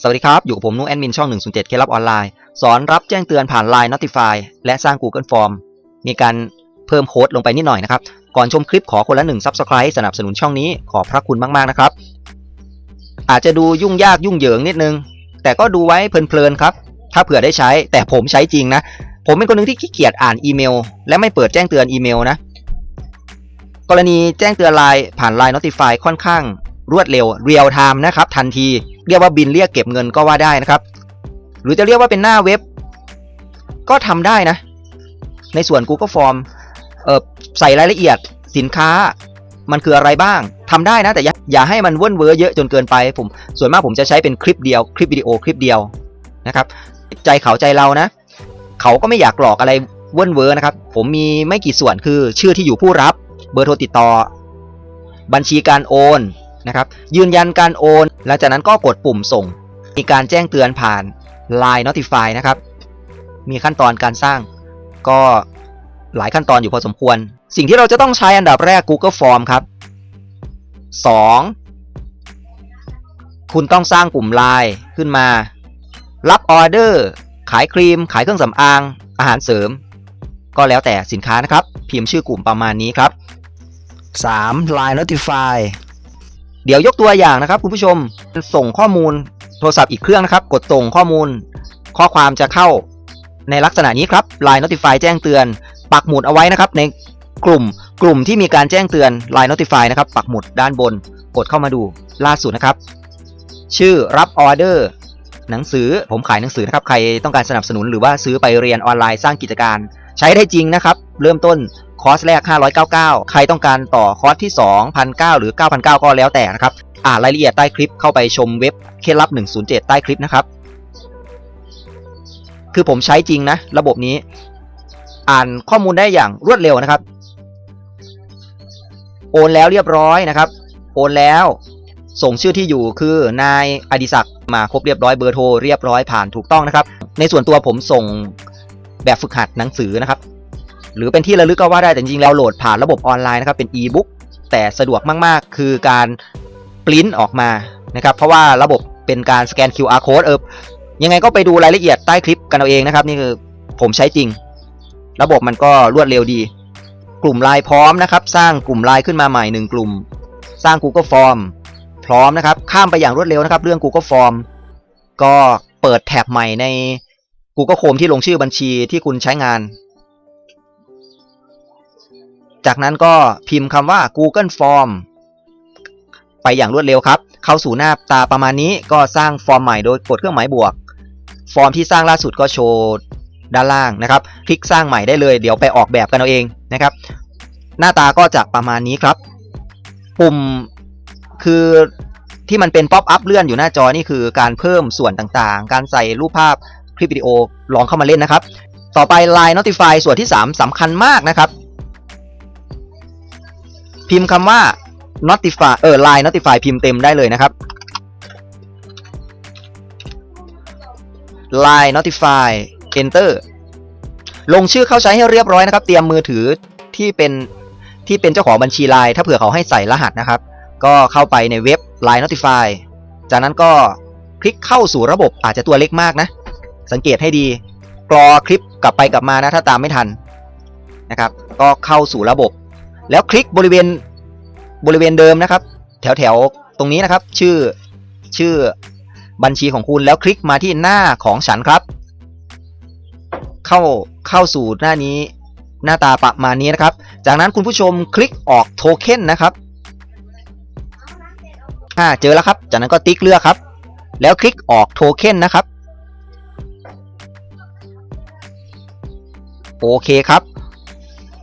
สวัสดีครับ อยู่ผมนุ้แอดมินช่อง 107 เคล็ดลับออนไลน์ สอนรับแจ้งเตือนผ่าน Line Notify และสร้าง Google Form มีการเพิ่มโค้ดลงไปนิดหน่อยนะครับ ก่อนชมคลิปขอคนละหนึ่ง Subscribe สนับสนุนช่องนี้ขอบพระคุณมาก ๆ นะครับ อาจจะดูยุ่งยากยุ่งเหยิงนิดนึง แต่ก็ดูไว้เพลิน ๆ ครับ ถ้าเผื่อได้ใช้ แต่ผมใช้จริงนะ ผมเป็นคนหนึ่งที่ขี้เกียจอ่านอีเมล และไม่เปิดแจ้งเตือนอีเมลนะ กรณีแจ้งเตือนไลน์ผ่าน Line Notify ค่อนข้างรวดเร็วเรียลไทม์นะครับทันที เรียกว่าบินเรียกเก็บเงินก็ว่าได้นะครับ หรือจะเรียกว่าเป็นหน้าเว็บ ก็ทำได้นะ ในส่วน Google Form เออใส่รายละเอียดสินค้ามันคืออะไรบ้างทำได้นะ แต่อย่าอย่าให้มันว่นเวอเยอะจนเกินไปผมส่วนมากผมจะใช้เป็นคลิปเดียวคลิปวิดีโอคลิปเดียวนะครับ ใจเขาใจเรานะ เขาก็ไม่อยากหลอกอะไรว่นเวอนะครับ ผมมีไม่กี่ส่วนคือชื่อที่อยู่ผู้รับ เบอร์โทรติดต่อ บัญชีการโอน นะครับยืนยันการโอน หลังจากนั้นก็กดปุ่มส่ง มีการแจ้งเตือนผ่าน Line Notify นะครับ มีขั้นตอนการสร้าง ก็หลายขั้นตอนอยู่พอสมควร สิ่งที่เราจะต้องใช้อันดับแรก Google Form ครับ 2. คุณต้องสร้างกลุ่ม Line ขึ้นมา รับออเดอร์ ขายครีม ขายเครื่องสำอาง อาหารเสริม ก็แล้วแต่สินค้านะครับ พิมพ์ชื่อกลุ่มประมาณนี้ครับ 3. Line Notify เดี๋ยวยกตัวอย่างนะครับ คุณผู้ชมส่งข้อมูลโทรศัพท์อีกเครื่องนะครับ กดส่งข้อมูล ข้อความจะเข้าในลักษณะนี้ครับ Line Notify แจ้งเตือน ปักหมุดเอาไว้นะครับ ในกลุ่มกลุ่มที่มีการแจ้งเตือน Line Notify นะครับ ปักหมุดด้านบน กดเข้ามาดูล่าสุดนะครับ ชื่อรับออเดอร์หนังสือผมขายหนังสือนะครับ ใครต้องการสนับสนุนหรือว่าซื้อไปเรียนออนไลน์สร้างกิจการ ใช้ได้จริงนะครับ เริ่มต้น คอร์สแรก 599 ใครต้องการต่อคอร์สที่2,009หรือ 9,900 ก็แล้วแต่นะครับ อ่านรายละเอียดใต้คลิปเข้าไปชมเว็บเคล็ดลับ 107 ใต้คลิปนะครับ คือผมใช้จริงนะ ระบบนี้ อ่านข้อมูลได้อย่างรวดเร็วนะครับ โอนแล้วเรียบร้อยนะครับ โอนแล้วส่งชื่อที่อยู่คือนายอดิศักดิ์มาครบเรียบร้อยเบอร์โทรเรียบร้อยผ่านถูกต้องนะครับ ในส่วนตัวผมส่งแบบฝึกหัดหนังสือนะครับ หรือเป็นที่ระลึกก็ว่าได้แต่จริงๆแล้วโหลดผ่านระบบออนไลน์นะครับเป็นอีบุ๊กแต่สะดวกมากๆ คือการปริ้นออกมานะครับเพราะว่าระบบเป็นการสแกน QR code เออยังไงก็ไปดูรายละเอียดใต้คลิปกันเอาเองนะครับ นี่คือผมใช้จริง ระบบมันก็รวดเร็วดี กลุ่มไลน์พร้อมนะครับ สร้างกลุ่มไลน์ขึ้นมาใหม่หนึ่งกลุ่ม สร้าง Google Form พร้อมนะครับ ข้ามไปอย่างรวดเร็วนะครับ เรื่อง Google Form ก็เปิดแท็บใหม่ใน Google Chrome ที่ลงชื่อบัญชีที่คุณใช้งาน จากนั้นก็พิมพ์คำว่า Google Form ไปอย่างรวดเร็วครับ เข้าสู่หน้าตาประมาณนี้ก็สร้างฟอร์มใหม่โดยกดเครื่องหมายบวก ฟอร์มที่สร้างล่าสุดก็โชว์ด้านล่างนะครับ คลิกสร้างใหม่ได้เลย เดี๋ยวไปออกแบบกันเอาเองนะครับ หน้าตาก็จะประมาณนี้ครับ ปุ่มคือที่มันเป็นป๊อปอัพเลื่อนอยู่หน้าจอนี่คือการเพิ่มส่วนต่างๆ การใส่รูปภาพคลิปวิดีโอลองเข้ามาเล่นนะครับ ต่อไป Line Notify ส่วนที่ 3สำคัญมากนะครับ พิมพ์คำว่า notify เออ line notify พิมพ์เต็มได้เลยนะครับ line notify enter ลงชื่อเข้าใช้ให้เรียบร้อยนะครับ เตรียมมือถือที่เป็นที่เป็นเจ้าของบัญชี Line ถ้าเผื่อเขาให้ใส่รหัสนะครับ ก็เข้าไปในเว็บ line notify จากนั้นก็คลิกเข้าสู่ระบบอาจจะตัวเล็กมากนะ สังเกตให้ดีกรอคลิปกลับไปกลับมานะถ้าตามไม่ทันนะครับ ก็เข้าสู่ระบบ แล้วคลิกบริเวณบริเวณเดิมนะครับ แถวแถวตรงนี้นะครับ ชื่อชื่อบัญชีของคุณแล้วคลิกมาที่หน้าของฉันครับ เข้าเข้าสู่หน้านี้หน้าตาประมาณนี้นะครับ จากนั้นคุณผู้ชมคลิกออกโทเค็นนะครับอ่าเจอแล้วครับ จากนั้นก็ติ๊กเลือกครับ แล้วคลิกออกโทเค็นนะครับ โอเคครับ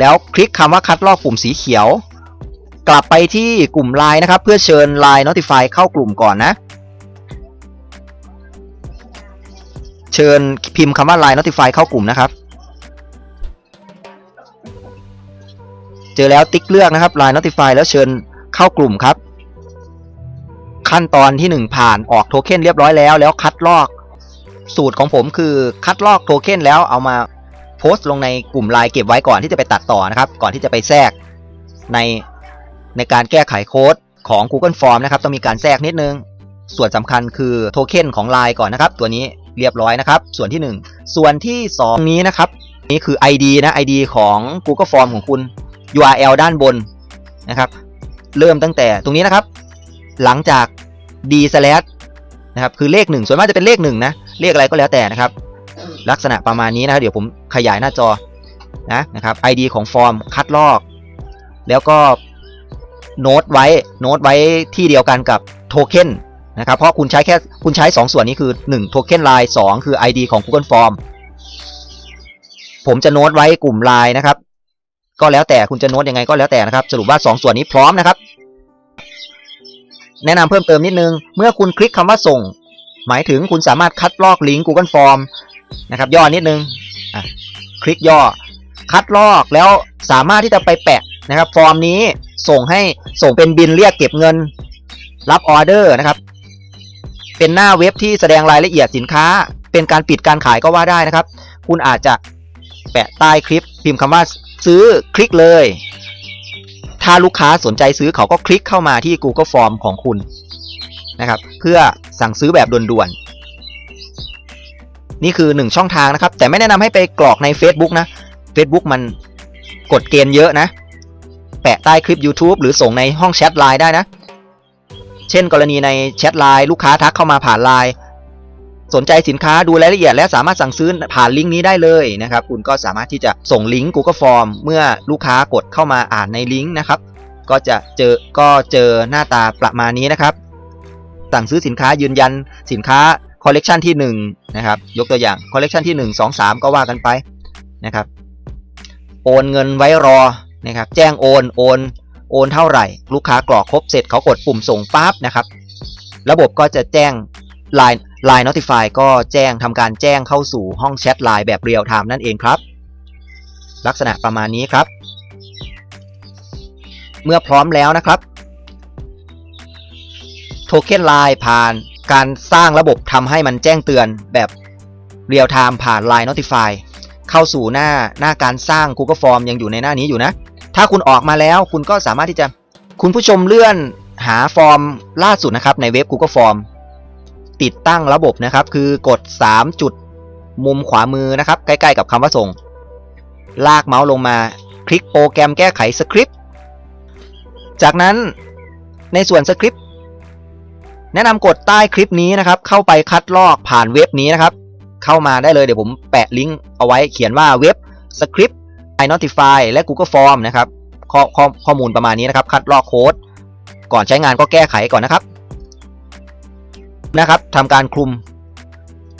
แล้วคลิกคำว่าคัดลอกปุ่มสีเขียว กลับไปที่กลุ่ม Line นะครับ เพื่อเชิญ Line Notify เข้ากลุ่มก่อนนะ เชิญพิมพ์คำว่า Line Notify เข้ากลุ่มนะครับ เจอแล้วติ๊กเลือกนะครับ Line Notify แล้วเชิญเข้ากลุ่มครับ ขั้นตอนที่ 1 ผ่านออกโทเค็นเรียบร้อยแล้ว แล้วคัดลอกสูตรของผมคือคัดลอกโทเค็นแล้วเอามา โพสต์ลงในกลุ่มไลน์เก็บไว้ก่อนที่จะไปตัดต่อนะครับ ก่อนที่จะไปแทรกในในการแก้ไขโค้ดของ Google Form นะครับ ต้องมีการแทรกนิดนึง ส่วนสำคัญคือโทเค็นของ Line ก่อนนะครับ ตัวนี้เรียบร้อยนะครับ ส่วนที่ 1 ส่วนที่ 2 นี้นะครับ นี่คือ ID นะ ID ของ Google Form ของคุณ URL ด้านบนนะครับ เริ่มตั้งแต่ตรงนี้นะครับ หลังจาก d slash นะครับ คือเลข 1 ส่วนมากจะเป็นเลข1นะ เลขอะไรก็แล้วแต่นะครับ ลักษณะประมาณนี้นะครับเดี๋ยวผมขยายหน้าจอนะนะครับ ID ของฟอร์มคัดลอก แล้วก็โน้ตไว้โน้ตไว้ที่เดียวกันกับโทเค็นนะครับเพราะคุณใช้แค่คุณใช้ 2 ส่วนนี้คือ1โทเค็นไลน์2คือ ID ของ Google Form ผมจะโน้ตไว้กลุ่มไลน์นะครับ ก็แล้วแต่คุณจะโน้ตยังไงก็แล้วแต่นะครับ สรุปว่า 2 ส่วนนี้พร้อมนะครับ แนะนำเพิ่มเติมนิดนึง เมื่อคุณคลิกคำว่าส่ง หมายถึงคุณสามารถคัดลอกลิงก์ Google Form นะครับ ย่อนิดนึงคลิกย่อ คัดลอกแล้วสามารถที่จะไปแปะนะครับ ฟอร์มนี้ส่งให้ส่งเป็นบินเรียกเก็บเงิน รับออเดอร์นะครับ เป็นหน้าเว็บที่แสดงรายละเอียดสินค้า เป็นการปิดการขายก็ว่าได้นะครับ คุณอาจจะแปะใต้คลิป พิมพ์คำว่าซื้อคลิกเลย ถ้าลูกค้าสนใจซื้อเขาก็คลิกเข้ามาที่ Google Form ของคุณนะครับ เพื่อสั่งซื้อแบบด่วนๆ นี่คือ 1 ช่องทางนะครับ แต่ไม่แนะนำให้ไปกรอกใน Facebook นะ Facebook มันกดเกณฑ์เยอะนะ แปะใต้คลิป YouTube หรือส่งในห้องแชทไลน์ได้นะ เช่น กรณีในแชทไลน์ลูกค้าทักเข้ามาผ่านไลน์สนใจสินค้าดูรายละเอียด และสามารถสั่งซื้อผ่านลิงก์นี้ได้เลยนะครับ คุณก็สามารถที่จะส่งลิงก์ Google Form เมื่อลูกค้ากดเข้ามาอ่านในลิงก์นะครับ ก็จะเจอก็เจอหน้าตาประมาณนี้นะครับ สั่งซื้อสินค้ายืนยันสินค้า คอลเลกชันที่1นะครับยกตัวอย่างคอลเลกชันที่ 1 2 3 ก็ว่ากันไปนะครับโอนเงินไว้รอนะครับแจ้งโอนโอนโอนเท่าไหร่ ลูกค้ากรอกครบเสร็จเขากดปุ่มส่งปั๊บนะครับ ระบบก็จะแจ้ง Line Line Notify ก็แจ้งทำการแจ้งเข้าสู่ห้องแชท Line แบบเรียลไทม์นั่นเองครับ ลักษณะประมาณนี้ครับ เมื่อพร้อมแล้วนะครับ โทเค็นไลน์ผ่าน การสร้างระบบทำให้มันแจ้งเตือนแบบเรียลไทม์ผ่าน Line Notify เข้าสู่หน้าหน้าการสร้าง Google Form ยังอยู่ในหน้านี้อยู่นะ ถ้าคุณออกมาแล้วคุณก็สามารถที่จะคุณผู้ชมเลื่อนหาฟอร์มล่าสุดนะครับในเว็บ Google Form ติดตั้งระบบนะครับ คือกด 3 จุดมุมขวามือนะครับ ใกล้ๆกับคำว่าส่ง ลากเมาส์ลงมา คลิกโปรแกรมแก้ไขสคริปต์จากนั้นในส่วนสคริปต์ แนะนำกดใต้คลิปนี้นะครับ เข้าไปคัดลอกผ่านเว็บนี้นะครับ เข้ามาได้เลยเดี๋ยวผมแปะลิงก์เอาไว้เขียนว่าเว็บสคริปต์ i Notify และ Google Form นะครับขอข้อข้อมูลประมาณนี้นะครับ คัดลอกโค้ด ก่อนใช้งานก็แก้ไขก่อนนะครับนะครับทำการคลุม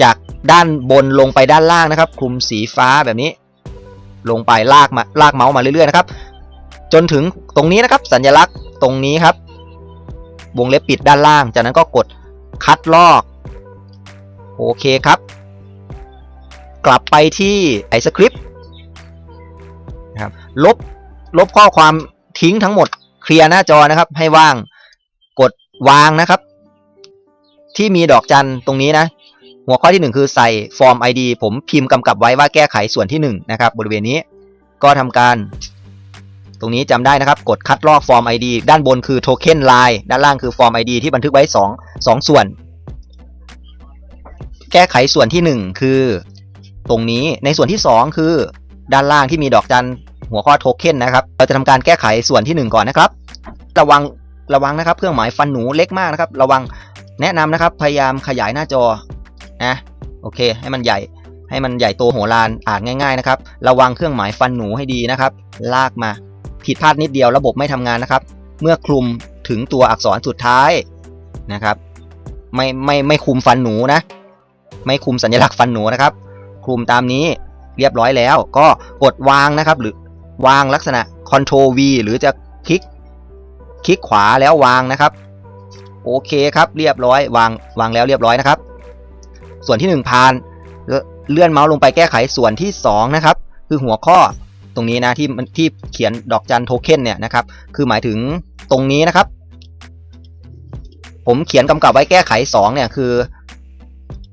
จากด้านบนลงไปด้านล่างนะครับ คลุมสีฟ้าแบบนี้ ลงไปลากมาลากเมาส์มาเรื่อยๆนะครับ จนถึงตรงนี้นะครับ สัญลักษณ์ตรงนี้ครับ วงเล็บปิดด้านล่าง จากนั้นก็กดคัดลอก โอเคครับ กลับไปที่ไอสคริปต์นะครับลบลบข้อความทิ้งทั้งหมดเคลียร์หน้าจอนะครับ ให้ว่างกดวางนะครับ ที่มีดอกจันตรงนี้นะ หัวข้อที่ 1 คือใส่ฟอร์ม ID ผมพิมพ์กำกับไว้ว่าแก้ไขส่วนที่ 1 นะครับ บริเวณนี้ก็ทำการ ตรงนี้จำได้นะครับ กดคัดลอกฟอร์ม ID ด้านบนคือโทเค็นไลน์ด้านล่างคือฟอร์ม ID ที่บันทึกไว้2 2ส่วน แก้ไขส่วนที่ 1 คือ ตรงนี้ในส่วนที่ 2 คือ ด้านล่างที่มีดอกจันหัวข้อโทเค็นนะครับ เราจะทำการแก้ไขส่วนที่ 1 ก่อนนะครับ ระวังระวังนะครับ เครื่องหมายฟันหนูเล็กมากนะครับ ระวังแนะนำนะครับ พยายามขยายหน้าจอนะโอเค ให้มันใหญ่ให้มันใหญ่โตโหฬารอ่านง่าย ๆ นะครับ ระวังเครื่องหมายฟันหนูให้ดีนะครับ ลากมา ผิดพลาดนิดเดียวระบบไม่ทำงานนะครับ เมื่อคลุมถึงตัวอักษรสุดท้ายนะครับ ไม่ไม่ไม่คุมฟันหนูนะ ไม่คุมสัญลักษณ์ฟันหนูนะครับ คลุมตามนี้เรียบร้อยแล้ว ก็กดวางนะครับ หรือวางลักษณะ Ctrl V หรือจะคลิกคลิกขวาแล้ววางนะครับ โอเคครับ เรียบร้อยวางวางแล้วเรียบร้อยนะครับ ส่วนที่1ผ่านเลื่อนเมาส์ลงไปแก้ไขส่วนที่2นะครับคือหัวข้อ ตรงนี้นะที่มันที่เขียนดอกจันโทเค็นเนี่ยนะครับ คือหมายถึงตรงนี้นะครับ ผมเขียนกำกับไว้แก้ไข 2 เนี่ยคือ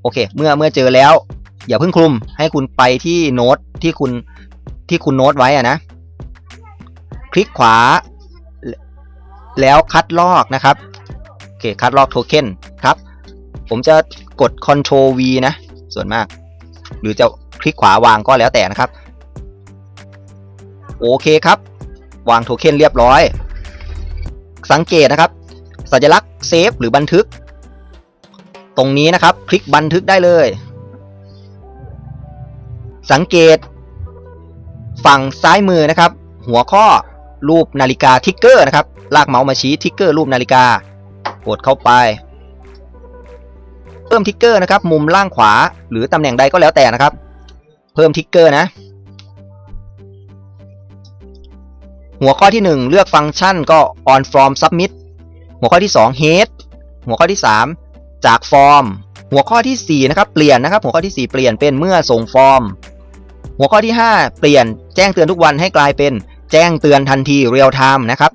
โอเค เมื่อเมื่อเจอแล้ว อย่าเพิ่งคลุมให้คุณไปที่โน้ตที่คุณที่คุณโน้ตไว้อะนะ คลิกขวา แล้วคัดลอกนะครับโอเคคัดลอกโทเค็นครับ ผมจะกด Ctrl V นะ ส่วนมาก หรือจะคลิกขวาวางก็แล้วแต่นะครับ โอเคครับ วางโทเค็นเรียบร้อย สังเกตนะครับ สัญลักษณ์เซฟหรือบันทึก ตรงนี้นะครับ คลิกบันทึกได้เลย สังเกต ฝั่งซ้ายมือนะครับ หัวข้อรูปนาฬิกาทิกเกอร์นะครับ ลากเมาส์มาชี้ทิกเกอร์รูปนาฬิกากดเข้าไป เพิ่มทิกเกอร์นะครับ มุมล่างขวา หรือตำแหน่งใดก็แล้วแต่นะครับ เพิ่มทิกเกอร์นะ หัวข้อที่ 1 เลือกฟังก์ชันก็ on from submit หัวข้อที่ 2 head หัวข้อที่ 3 จากฟอร์ม หัวข้อที่ 4 นะครับเปลี่ยนนะครับ หัวข้อที่ 4 เปลี่ยนเป็นเมื่อส่งฟอร์ม หัวข้อที่ 5 เปลี่ยนแจ้งเตือนทุกวันให้กลายเป็นแจ้งเตือนทันที real time นะครับ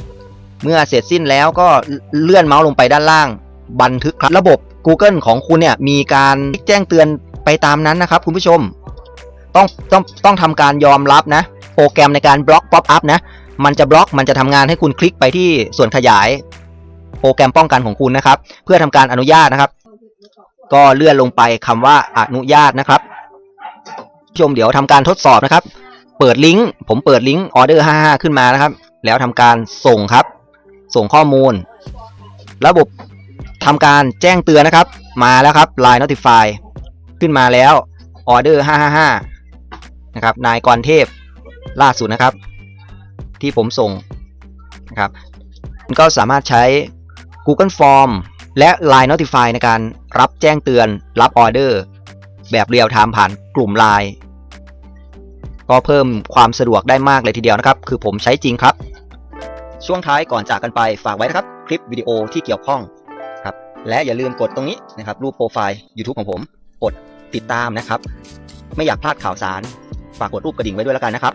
เมื่อเสร็จสิ้นแล้วก็เลื่อนเมาส์ลงไปด้านล่าง บันทึกครับระบบ Google ของคุณเนี่ยมีการแจ้งเตือนไปตามนั้นนะครับ คุณผู้ชม ต้องต้องต้องทำการยอมรับนะ โปรแกรมในการบล็อกป๊อปอัพนะ มันจะบล็อกมันจะทำงานให้คุณคลิกไปที่ส่วนขยาย โปรแกรมป้องกันของคุณนะครับ เพื่อทำการอนุญาตนะครับ ก็เลื่อนลงไปคำว่าอนุญาตนะครับผู้ชมเดี๋ยวทำการทดสอบนะครับ เปิดลิงก์ผมเปิดลิงก์ออเดอร์55 ขึ้นมานะครับ แล้วทำการส่งครับ ส่งข้อมูล ระบบทำการแจ้งเตือนนะครับ มาแล้วครับ Line Notify ขึ้นมาแล้วออเดอร์555นะครับนายกรเทพล่าสุดนะครับ ที่ผมส่งนะครับมันก็สามารถใช้ Google Form และ Line Notify ในการรับแจ้งเตือนรับออเดอร์ แบบเรียลไทม์ผ่านกลุ่ม Line ก็เพิ่มความสะดวกได้มากเลยทีเดียวนะครับ คือผมใช้จริงครับ ช่วงท้ายก่อนจากกันไปฝากไว้นะครับ คลิปวิดีโอที่เกี่ยวข้องครับและอย่าลืมกดตรงนี้นะครับ รูปโปรไฟล์ YouTube ของผม กดติดตามนะครับ ไม่อยากพลาดข่าวสาร ฝากกดรูปกระดิ่งไว้ด้วยแล้วกันนะครับ